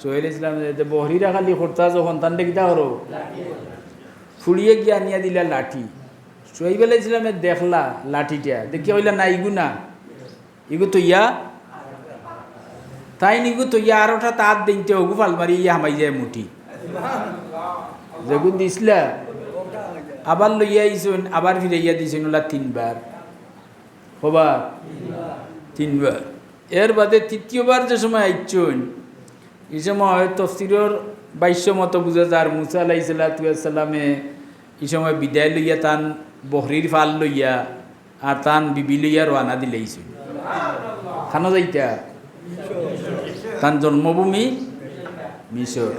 সোহেল ইসলাম বহরিরা খালি খরচা যখন তান্ডে কিতা করো। ফুড়িয়ে গিয়ে আনিয়া দিলা লাঠি। সোহেব আলাই ইসলামে দেখলা লাঠিটা। দেখি হইলা না, ইগু না। ইগু তো ইয়া তাই নিগু তো ইয়া আরোটা তার দিনতে ওগু ফাল মারি, ইয়া হামাই যায় মুঠি। যেগু দিছিলা আবার লইয়া আইসুন, আবার ফিরে ইয়া দিছেন ওলা তিনবার। হবা? তিনবার। এর বাদে তৃতীয়বার যে সময় আইচুন এই সময় তফসিরর বাইশ্য মতো বুঝা যার মুসা আলাই সাল্লামে এই সময় বিদায় লইয়া তান বহরির ফাল লইয়া আর তান বিবি লইয়া রানা দিলেইছুন খানো যাইতা? তান জন্মভূমি? মিশর।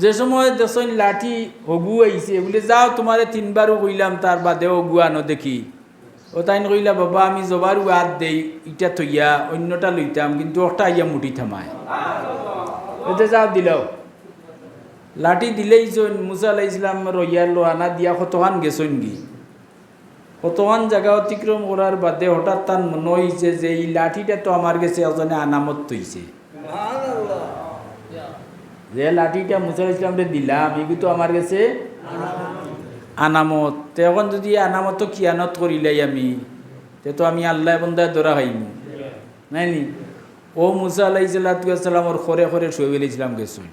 যে সময় দেশন লাঠি হগু আইছে, বলে যাও তোমারে তিনবারও কইলাম, তার বাদে হগু আনো দেখি। ও তাইন কইলা বাবা আমি জবারও হাত দেই ইটা থইয়া অন্যটা লইতাম কিন্তু ওটা আইয়া মুঠি থামায়। এতে যাও দিলাও। লাঠি দিলেই চন মুসা আলাই ইসলাম রইয়া লোহানা দিয়া কতখান গেছন গি। কতখান জায়গা অতিক্রম করার বাদে হঠাৎ তার মনে হয়েছে যে এই লাঠিটা তো আমার কাছে এজনে আনামত তৈছে যে লাঠিটা মুসা ইসলামরে দিলাম এগুলো তো আমার কাছে আনামত। তে এখন যদি আনামত কিয়ানত করিলাই আমি তে তো আমি আল্লাহ বন্দায় দরা খাইম নাই নি? ও মুসা আলাই সাল্লাতামর খরে খরে শোয়েব আলাই ইসলাম গেছুন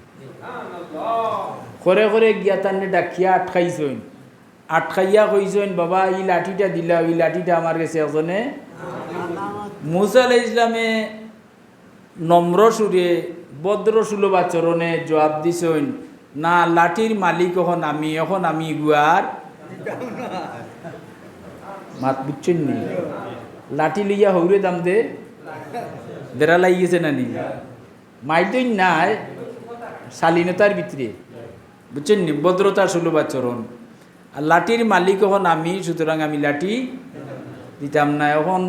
খরে খরে গিয়া তান্নে ডাকিয়া আটকাইছইন আটকাইয়া কইছইন বাবা এই লাঠিটা দিলা এই লাঠিটা আমার কাছে এজনে মুসা আলাই ইসলামে নম্র সুরে ভদ্র সুলভ আচরণে জবাব দিছইন না, লাঠির মালিক এখন আমি এখন আমি গুয়ার। মাত বুঝছেন নি? লাঠি লইয়া হৌরে দাম দে। দেরা লাগিয়েছে নানি মাইতই নাই, শালীনতার ভিতরে। বুঝছেন নি? ভদ্রতার সুলভ আচরণ আর লাঠির মালিক এখন আমি সুতরাং আমি লাঠি দিতাম না। এখন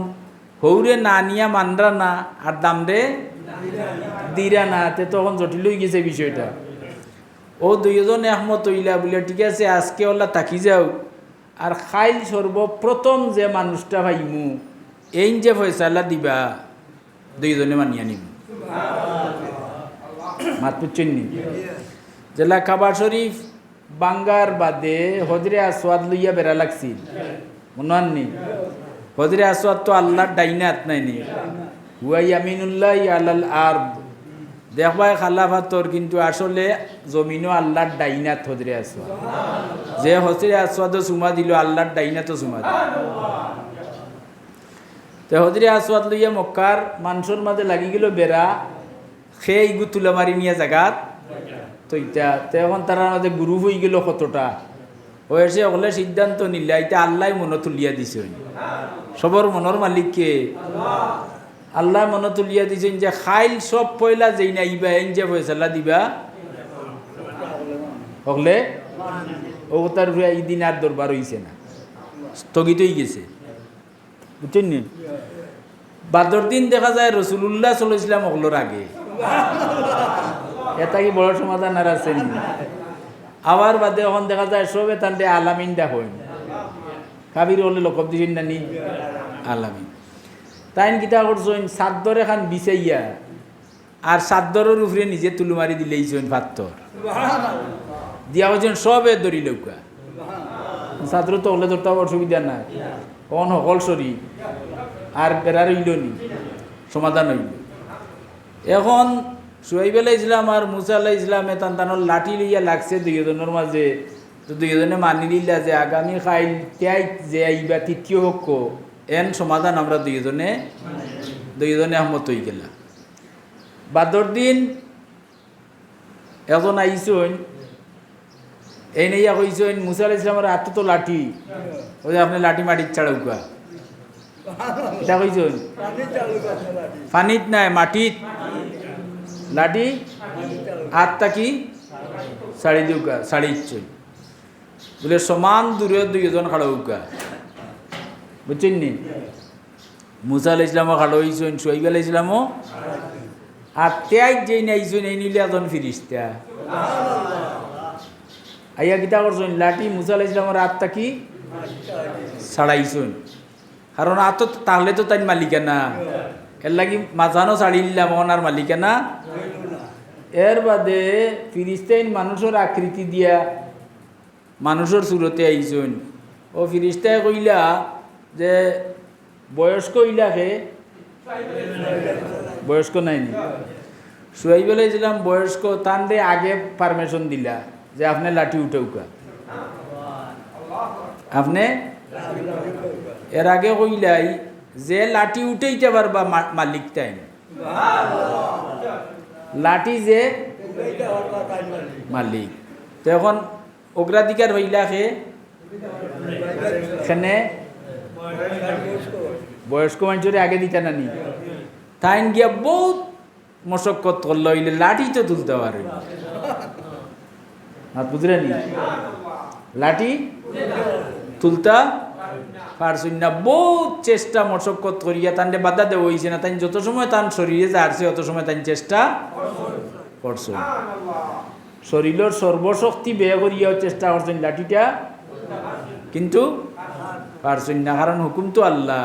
হৌরে না নিয়া মানরা না, আর দাম দে। দিরা না, তে তখন জটিল হয়ে গেছে বিষয়টা। ও দুইজন একমত হইলা বলে ঠিক আছে আজকে ওলা তাকি যাও। আর খাইল সর্বপ্রথম যে মানুষটা ভাইমু এই যে ফয়সালা দিবা দুইজনে মানিয়া নিব। মাত পুচ্ছেন নি? জেলা খাবার শরীফ বাঙ্গার বাদে হজরে আসওয়াদ লইয়া বেড়া লাগছিল। মনে হননি হজরে আসওয়াদ তো আল্লাহর ডাইনাত নাই নি। হুয়াই আমিনুল্লাহ আলাল আর্দ। দেখবাই খালাফাতর কিন্তু আসলে জমিনও আল্লাহর ডাইনাত হজরে আসওয়াদ যে হজরে আসওয়াদও চুমা দিল, আল্লাহর ডাইনাতও চুমা দিল। তে হজরে আসওয়াদ লইয়া মক্কার মানুষের মাঝে লাগি গেল বেড়া সেই ইগু তুলা মারি নিয়ে জাগাত তো ইটা তে এখন তার মাঝে গুরু হয়ে গেল কতটা। হয়েছে হলে সিদ্ধান্ত নিলে এটা আল্লাহ মন তুলিয়া দিছে। সবর মনের মালিক কে আল্লাহ মন তুলিয়া দিছেন যে খাইল সব পয়লা যেই না ইবা এন যে ফয়সালা দিবা? হলে ও তার ইদিন আর দরবার হইছে না। স্থগিত হয়ে গেছে। বুঝছেন নি? বাদর দিন দেখা যায় রসুল্লাহ চলেছিলাম ওগুলোর আগে। এটা কি বড় সমাধান আর আছে? আবার বাদে এখন দেখা যায় সবে তান্ডে আলামিন হইন। কাবির হলে লকব দিছেন না নি? আলামিন। তাইন কিতা করছেন সাদ্দর এখান বিচাইয়া আর সাদ্দরের উপরে নিজে তুলু মারি দিলেইছেন পাত্তর দিয়া হচ্ছেন সবে দড়ি লৌকা ছাত্র তো হলে ধরতে অসুবিধা নাই। কন সকল সরি আর বেড়ার হইল নি সমাধান হইল। এখন সোহাইব আলাহ ইসলাম আর মুসা আলাহ ইসলামে তান তানোর লাঠি লইয়া লাগছে দুইজনের মাঝে। তো দুইজনে মানি নিলা যে আগামী খাইল ত্যাই যে আইবা তৃতীয় পক্ষ। এন সমাধান আমরা দুইজনে দুইজনে আহমত হয়ে গেলাম। বাদর দিন এজন আইসন এই নেইয়া কইসন মুসা ইসলামের হাতে তো লাঠি। ওই আপনি লাঠি মাটির ছাড়াউকা এটা কইসন পানিত নাই, মাটিত। লাঠি? হাতটা কি? শাড়ি দিউকা শাড়ি ইচ্ছই বলে সমান দূরে দুইজন উকা বুঝছেন নি মুসা আল ইসলামও খাড়া হইছেন সোহাইব আল ইসলামও আর ত্যাগ যেই নাইছেন এই নিলে এজন ফিরিস্তা। আইয়া কিতা করছেন? লাঠি মুসা আল ইসলামের হাতটা কি? ছাড়াইছেন কারণ আত তাহলে তো তাই মালিকানা এর লাগি মাঝানো নিলাম ওনার মালিকানা এর বাদে ফিরিস্তাইন মানুষের আকৃতি দিয়া মানুষের সুরতে আইসন। ও ফিরিস্তায় কইলা যে বয়স্ক ইলাকে বয়স্ক নাই নাইনি সুয়াইব আলাইছিলাম বয়স্ক তানরে আগে পারমিশন দিলা যে আপনি লাঠি উঠেউকা। আপনি এর আগে কইলাই যে লাঠি উঠেইতে পারবা মালিক তাই লাঠি যে মালিক। তো এখন অগ্রাধিকার হইলা খে সেনে বয়স্ক মানুষের আগে দিতে নানি তাইন গিয়া বহুত মশক্কত করল, হইলে লাঠি তো তুলতে পারে। আর বুঝলেন লাঠি তুলতা পারছুন না, বহুত চেষ্টা মশক্কত করিয়া তান্ডে বাধা দেওয়া হয়েছে না। তাই যত সময় তান শরীরে যাচ্ছে, অত সময় তাই চেষ্টা করছ। শরীরের সর্বশক্তি ব্যয় করিয়াও চেষ্টা করছেন লাঠিটা। কিন্তু পারছেন না কারণ হুকুম তো আল্লাহ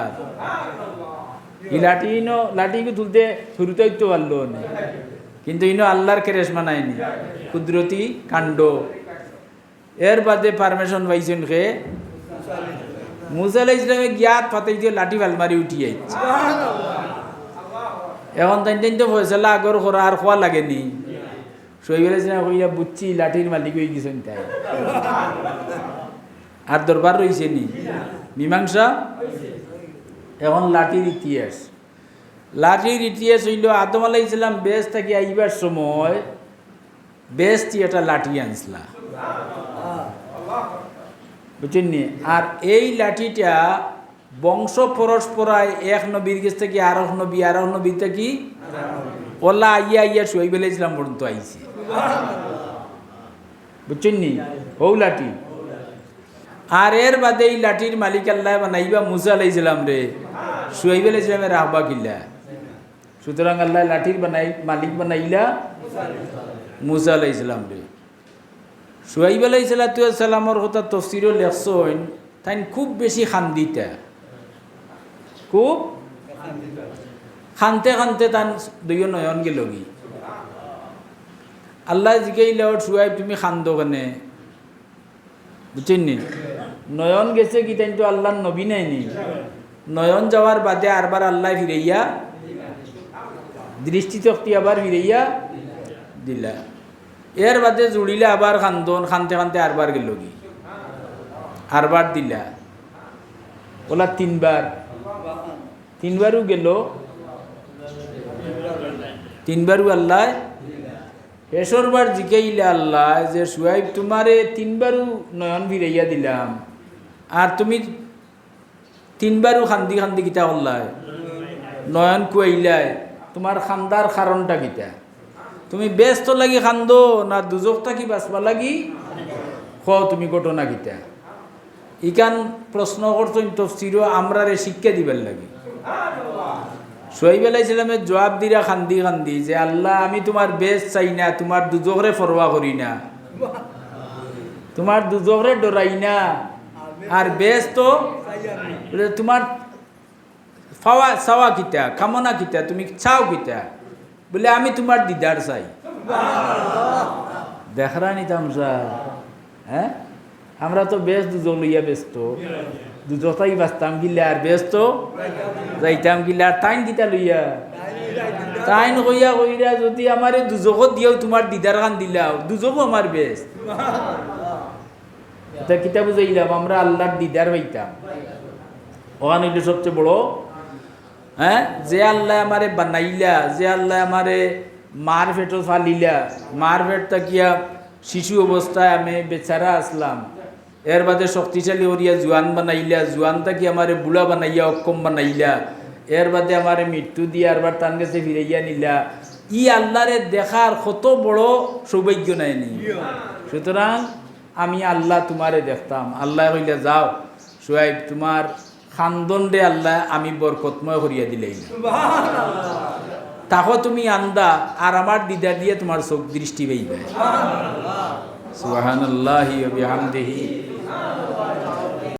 এই লাঠি ইনো লাঠিকে তুলতে শুরুতে তো পারল না। কিন্তু ইনো আল্লাহর কেরেস মানায়নি কুদরতি কাণ্ড। এর বাদে পারমিশন পাইছেন খে মুসা আলাহ ইসলামে গিয়াত ফাতাই দিয়ে লাঠি ভালো মারি উঠি আইছে। এখন তাই তাই তো ফয়সালা আগর করা আর খোয়া লাগেনি শহীদ ইসলাম কইয়া বুঝছি লাঠির মালিক হয়ে গেছেন তাই। আর দরবার রয়েছে নি। মীমাংসা? এখন লাঠির ইতিহাস। লাঠির ইতিহাস হইল, আদম আলাহ ইসলাম বেশ থাকি আইবার সময় বেশটি একটা লাঠি আনছিলা। বুঝছেন নি আর এই লাঠিটা বংশ পরস্পরায় এক নবীর কাছ থেকে আর এক নবী আর এক নবী থেকে ওলা আইয়া আইয়া শহীদ আলাহ ইসলাম পর্যন্ত আইছে। বুঝছেন নি ও লাঠি। আর এর বাদে এই লাঠির মালিক আল্লাহ বানাইবা মুসা আলাইছিলাম রে। সুহাইব আলাইছিলামের আহবা কিল্লা। সুতরাং আল্লাহ লাঠির বানাই, মালিক বানাইলা মুসা আলাইছিলাম রে। সুহাইব আলাইসালামের কথা তফসিরও লেখছেন তাই খুব বেশি খান্দিতা। খুব খানতে খানতে তান দুইও নয়ন গেল গি। আল্লাহ জিকাইলে সুহাইব তুমি খান্দো কেনে। বুঝছেন নি? নয়ন গেছে কি তাই তো আল্লাহর নবী নাইনি নয়ন যাওয়ার বাদে আরবার আল্লাহ ফিরাইয়া দৃষ্টি শক্তি আবার ফিরাইয়া দিলা। এর বাদে জুড়িলে আবার খান্দন, খানতে খানতে আরবার গেল কি? আরবার দিলা। ওলা তিনবার। তিনবারও গেল। তিনবারও আল্লাহ। পেশরবার জিকাইলে আল্লাহ যে সুয়াইব তোমারে তিনবারও নয়ন ফিরাইয়া দিলাম। আর তুমি তিনবারও খান্দি খান্দি গীতা করলাই নয়ন কুয়াইলাই তোমার খান্দার কারণটা গীতা তুমি ব্যস্ত লাগি খান্দো, না দুজকটা থাকি বাঁচবা লাগি খ তুমি ঘটনা গীতা ইকান প্রশ্ন করছেন তফসিরও আমরারে শিক্ষা দিবার লাগি। সোহাইব আলাইসালামের জবাব দিরা খান্দি খান্দি যে, আল্লাহ, আমি তোমার বেশ চাই না তোমার দুজকরে ফরওয়া করি না। তোমার দুজকরে ডরাই না। আর বেশ তো তোমার ফাওয়া চাওয়া কিতা, কামনা কিতা, তুমি চাও কিতা? বলে আমি তোমার দিদার চাই। দেখরা নিতাম স্যার হ্যাঁ? আমরা তো বেশ দুজন লইয়া ব্যস্ত। দুজতাই বাঁচতাম গিলা আর ব্যস্ত যাইতাম গিলা আর টাইম দিতা লইয়া? টাইম কইয়া কইরা যদি আমারে দুজকত দিয়াও তোমার দিদার কান দিলাও দুজকও আমার বেশ। এটা কিতা বুঝাইলাম আমরা আল্লাহর দিদার পাইতাম ওখানে হইল সবচেয়ে বড় হ্যাঁ? যে আল্লাহ আমারে বানাইলা, যে আল্লাহ আমারে মার ফেটো ফালিলা, মার ফেট তাকিয়া শিশু অবস্থায় আমি বেচারা আসলাম। এর বাদে শক্তিশালী হরিয়া জোয়ান বানাইলা জোয়ান তাকি আমারে বুড়া বানাইয়া, অক্ষম বানাইলা। এর বাদে আমারে মৃত্যু দিয়ে আরবার তার কাছে ফিরাইয়া নিলা। ই আল্লাহরে দেখার কত বড় সৌভাগ্য নাইনি সুতরাং আমি আল্লাহ তোমারে দেখতাম। আল্লাহ কইলে যাও সোয়াইব তোমার খান্দন দে আল্লাহ আমি বরকতময় করিয়া দিলেই তাকো তুমি আন্দা আর আমার দিদা দিয়ে তোমার চোখ দৃষ্টি পাইবে সুবহানাল্লাহি। আল্লাহ